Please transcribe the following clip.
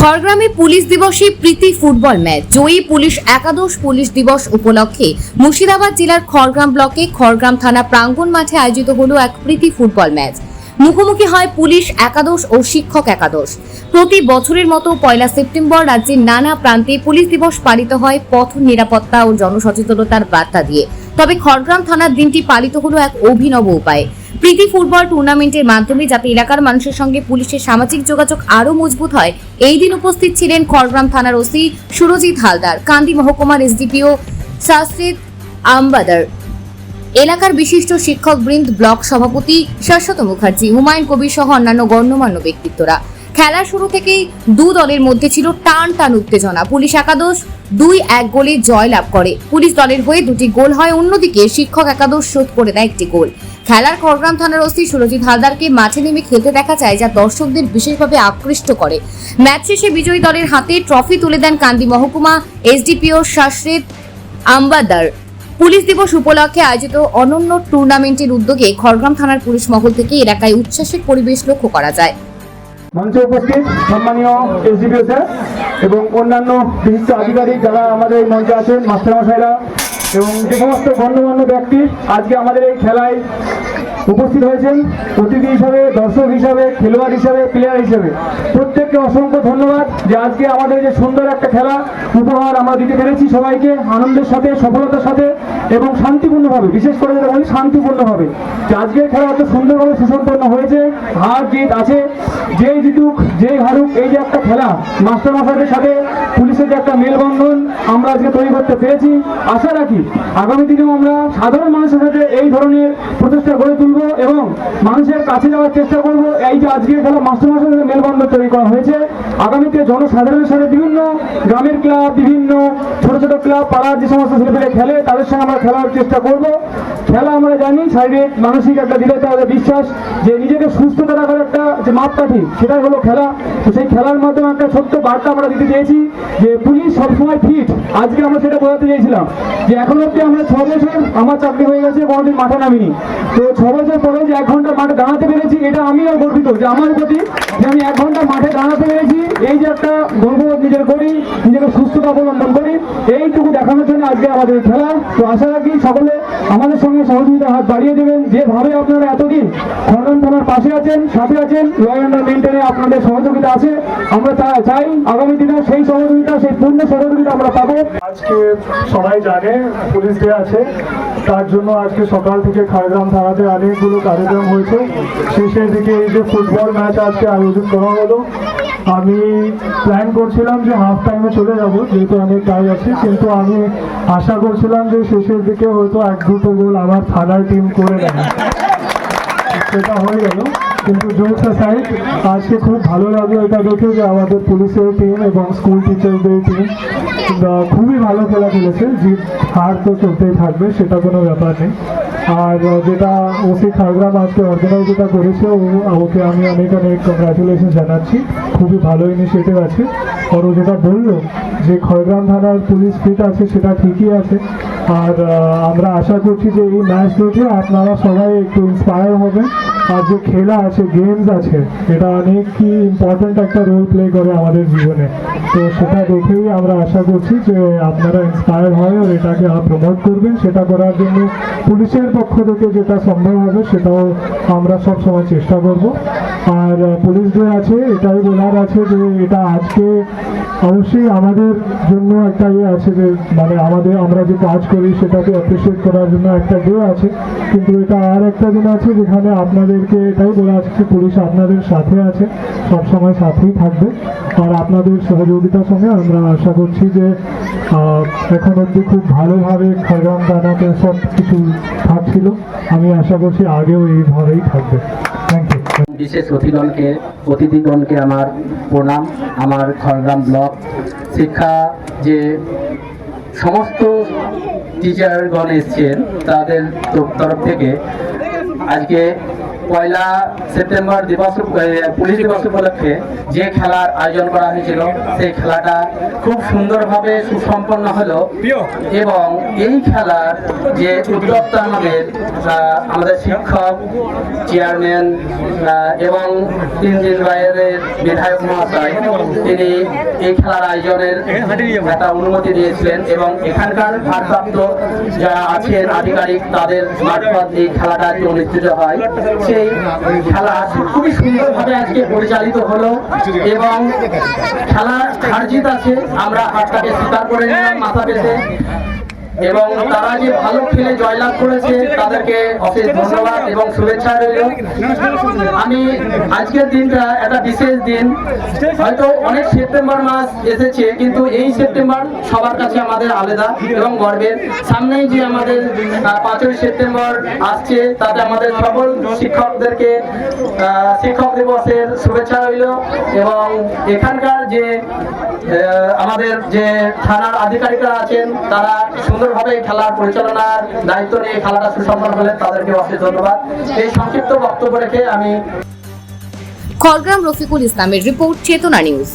খড়গ্রামে police দিবসে প্রীতি football match. জয়ী পুলিশ একাদশ পুলিশ দিবস উপলক্ষে মুর্শিদাবাদ জেলার খড়গ্রাম ব্লকে খড়গ্রাম থানা প্রাঙ্গণ মাঠে আয়োজিত হলো এক প্রীতি ফুটবল ম্যাচ। মুখোমুখি হয় পুলিশ একাদশ ও শিক্ষক একাদশ। প্রতি বছরের মতো পয়লা সেপ্টেম্বর রাজ্যের নানা প্রান্তে পুলিশ দিবস পালিত হয় পথ নিরাপত্তা ও জনসচেতনতার বার্তা দিয়ে। তবে খড়গ্রাম থানার দিনটি পালিত হলো এক অভিনব উপায়ে। প্রীতি ফুটবল টুর্নামেন্টের মাধ্যমে যাতে এলাকার মানুষের সঙ্গে পুলিশের সামাজিক যোগাযোগ আরও মজবুত হয়, এই দিন উপস্থিত ছিলেন খড়গ্রাম থানার ওসি সুরজিৎ হালদার, কান্দি মহকুমার এসডিপিও শাস্ত্রিত আম্বাদার। এলাকার বিশিষ্ট শিক্ষক বৃন্দ ব্লক সভাপতি শাশ্বত মুখার্জি, হুমায়ুন কবির সহ অন্যান্য গণ্যমান্য ব্যক্তিত্বরা। খেলা শুরু থেকেই দু দলের মধ্যে ছিল টান টান উত্তেজনা। পুলিশ একাদশ দুই এক গোলে জয় লাভ করে। পুলিশ দলের হয়ে দুটি গোল হয়, অন্যদিকে শিক্ষক একাদশ শোধ করে দেয় একটি গোল। খেলার খড়গ্রাম থানার ওসি সুরজিৎ হালদারকে মাঠে নেমে খেলতে দেখা যায়, যা দর্শকদের বিশেষভাবে আকৃষ্ট করে। ম্যাচ শেষে বিজয়ী দলের হাতে ট্রফি তুলে দেন কান্দি মহকুমা এসডিপিও শাসরিত আম্বাদার। পুলিশ দিবস উপলক্ষে আয়োজিত অনন্য টুর্নামেন্টের উদ্যোগে খড়গ্রাম থানার পুলিশ মহল থেকে এলাকায় উচ্ছ্বাসের পরিবেশ লক্ষ্য করা যায়। মঞ্চে উপস্থিত সম্মানীয় এসডিপিও স্যার এবং অন্যান্য বিশিষ্ট আধিকারিক যারা আমাদের এই মঞ্চে আছেন, মাস্টারমশাইরা এবং যে সমস্ত গণ্যমান্য ব্যক্তি আজকে আমাদের এই খেলায় উপস্থিত হয়েছেন অতিথি হিসাবে, দর্শক হিসাবে, খেলোয়াড় হিসাবে প্লেয়ার হিসাবে। প্রত্যেককে অসংখ্য ধন্যবাদ যে আজকে আমাদের যে সুন্দর একটা খেলা উপহার আমরা দিতে পেরেছি সবাইকে আনন্দের সাথে, সফলতার সাথে এবং শান্তিপূর্ণভাবে, বিশেষ করে যেটা বলি শান্তিপূর্ণভাবে। যে আজকের খেলা এত সুন্দরভাবে সুসম্পন্ন হয়েছে, হার জিত আছে, যেই জিতুক, যেই হারুক, এই যে একটা খেলা, মাস্টার মাস্টারদের সাথে পুলিশের যে একটা মেলবন্ধন আমরা আজকে তৈরি করতে পেরেছি, আশা রাখি আগামী দিনেও আমরা সাধারণ মানুষের সাথে এই ধরনের প্রচেষ্টা গড়ে তুলবো। এবং মানুষের কাছে যাওয়ার চেষ্টা করব। এই যে আজকের খেলা মাস্টার মেলবন্ধন তৈরি করা হয়েছে। আগামীতে জনসাধারণের সাথে বিভিন্ন গ্রামের ক্লাব, বিভিন্ন ছোট ছোট ক্লাব, পাড়ার যে সমস্ত ছেলেপেলে খেলে, তাদের সঙ্গে আমরা খেলার চেষ্টা করব। খেলা আমরা জানি, শারীরিক, মানসিক একটা দৃঢ়তা আমাদের বিশ্বাস যে নিজেকে সুস্থতা রাখার একটা যে মাপকাঠি, সেটাই হলো খেলা। তো সেই খেলার মাধ্যমে একটা ছোট্ট বার্তা আমরা দিতে চেয়েছি যে পুলিশ সবসময় ফিট। আজকে আমরা সেটা বোঝাতে চেয়েছিলাম যে এখন অব্দি আমরা ছ বছর, আমার চাকরি হয়ে গেছে, কোনোদিন মাঠে নামিনি। তো ছ বছর পরে যে এক ঘণ্টা মাঠে দাঁড়াতে পেরেছি, এটা আমিও গর্বিত যে আমার প্রতি যে আমি এক ঘণ্টা মাঠে দাঁড়াতে পেরেছি, এই যে একটা গর্ববোধ নিজের করি, নিজেকে সুস্থতা অবলম্বন করি, এইটুকু দেখানোর জন্য আজকে আমাদের খেলা। তো আশা রাখি সকলে আমাদের সঙ্গে সহযোগিতা হাত বাড়িয়ে দেবেন। যেভাবে আপনারা এতদিন খড়গ্রাম থানার পাশে আছেন, সাথে আছেন ল অ্যান্ড মেনটেনে আপনাদের সহযোগিতা আছে, আমরা চাই। আগামী দিনে সেই সহযোগিতা, সেই পূর্ণ সহযোগিতা আমরা পাবো। আজকে সবাই জানে, পুলিশ ডে আছে। তার জন্য আজকে সকাল থেকে খড়গ্রাম থানাতে অনেকগুলো কার্যক্রম হয়েছে। শেষের দিকে এই যে ফুটবল ম্যাচ আজকে আয়োজন করা হলো। আমি প্ল্যান করছিলাম যে হাফ টাইমে চলে যাব, যেহেতু অনেক কাজ আছে। কিন্তু আমি আশা করছিলাম যে শেষের দিকে হয়তো এক দুটো গোল আমার থানার টিম করে দেবে। সেটা হয়ে গেল। কিন্তু জোকস সাইড আজকে খুব ভালো লাগল এটা দেখে যে আমাদের পুলিশের টিম এবং স্কুল টিচারদের টিম খুবই ভালো খেলা খেলেছে, জিত হার তো চলতেই থাকবে, সেটা কোনো ব্যাপার নেই। আর যেটা ওসি খাগড়াম আজকে অর্গানাইজ যেটা করেছে, ও- ওকে আমি অনেক অনেক কংগ্রাচুলেশন জানাচ্ছি। খুবই ভালো ইনিশিয়েটিভ আছে। আর ও যেটা বলল যে খড়গ্রাম থানার পুলিশ ফিট আছে, সেটা ঠিকই আছে। আর আমরা আশা করছি যে এই ম্যাচ দেখে আপনারা সবাই একটু ইন্সপায়ার হবেন। আর যে খেলা আছে গেমস আছে, এটা অনেক কি ইম্পর্ট্যান্ট একটা রোল প্লে করে আমাদের জীবনে। তো সেটা দেখেই আমরা আশা করছি যে আপনারা ইন্সপায়ার হয় আর এটাকে প্রমোট করবেন। সেটা করার জন্য পুলিশের পক্ষ থেকে যেটা সম্ভব হবে সেটাও আমরা সব সময় চেষ্টা করব। আর পুলিশদের আছে, এটাই বলার আছে যে এটা আজকে অবশ্যই আমাদের জন্য একটা ইয়ে আছে যে মানে আমাদের, আমরা যে কাজ করি সেটাকে অ্যাপ্রিসিয়েট করার জন্য একটা ডে আছে। কিন্তু এটা আর একটা দিন আছে যেখানে আপনাদেরকে এটাই বলা আছে যে পুলিশ আপনাদের সাথে আছে, সবসময় সাথেই থাকবে। আর আপনাদের সহযোগিতার সঙ্গে আমরা আশা করছি যে এখন অবধি খুব ভালোভাবে খড়গ্রাম থানাতে সব কিছু থাকছিল আমি আশা করছি আগেও এইভাবেই থাকবে। থ্যাংক ইউ বিশেষ অতিথিগণকে অতিথিগণকে আমার প্রণাম, আমার খড়গ্রাম ব্লক শিক্ষা যে সমস্ত টিচারগণ এসছেন, তাদের তরফ থেকে আজকে পয়লা সেপ্টেম্বর দিবস পুলিশ দিবস উপলক্ষে যে খেলার আয়োজন করা হয়েছিল সেই খেলাটা খুব সুন্দরভাবে সুসম্পন্ন হলো এবং এই খেলার যে উদ্যোক্তা আমাদের আমাদের শিক্ষক চেয়ারম্যান এবং তিন দিন বাইরের বিধায়ক মহাশয় তিনি এই খেলার আয়োজনের একটা অনুমতি দিয়েছিলেন এবং এখানকার ভারপ্রাপ্ত যারা আছেন আধিকারিক তাদের মারফত এই খেলাটা অনুষ্ঠিত হয়। খেলা খুবই সুন্দরভাবে আজকে পরিচালিত হলো এবং খেলার খারজিত আছে। আমরা হাতটাকে স্বীকার করে নিলাম, মাথা পেতে এবং তারা যে ভালো খেলে জয়লাভ করেছে, তাদেরকে অশেষ ধন্যবাদ এবং শুভেচ্ছা রইল। আমি আজকের দিনটা একটা বিশেষ দিন। হয়তো অনেক সেপ্টেম্বর মাস এসেছে, কিন্তু এই সেপ্টেম্বর সবার কাছে আমাদের আলাদা এবং গর্বের। সামনেই যে আমাদের পাঁচই সেপ্টেম্বর আসছে, তাতে আমাদের সকল শিক্ষকদেরকে শিক্ষক দিবসের শুভেচ্ছা রইল এবং এখানকার যে আমাদের যে থানার আধিকারিকরা আছেন, তারা সুন্দরভাবে খেলা পরিচালনার দায়িত্ব নিয়ে খেলাটা সুসম্পন্ন হলেন তাদেরকে অশেষ ধন্যবাদ। এই সংক্ষিপ্ত বক্তব্য রেখে আমি খড়গ্রাম রফিকুল ইসলামের রিপোর্ট, চেতনা নিউজ।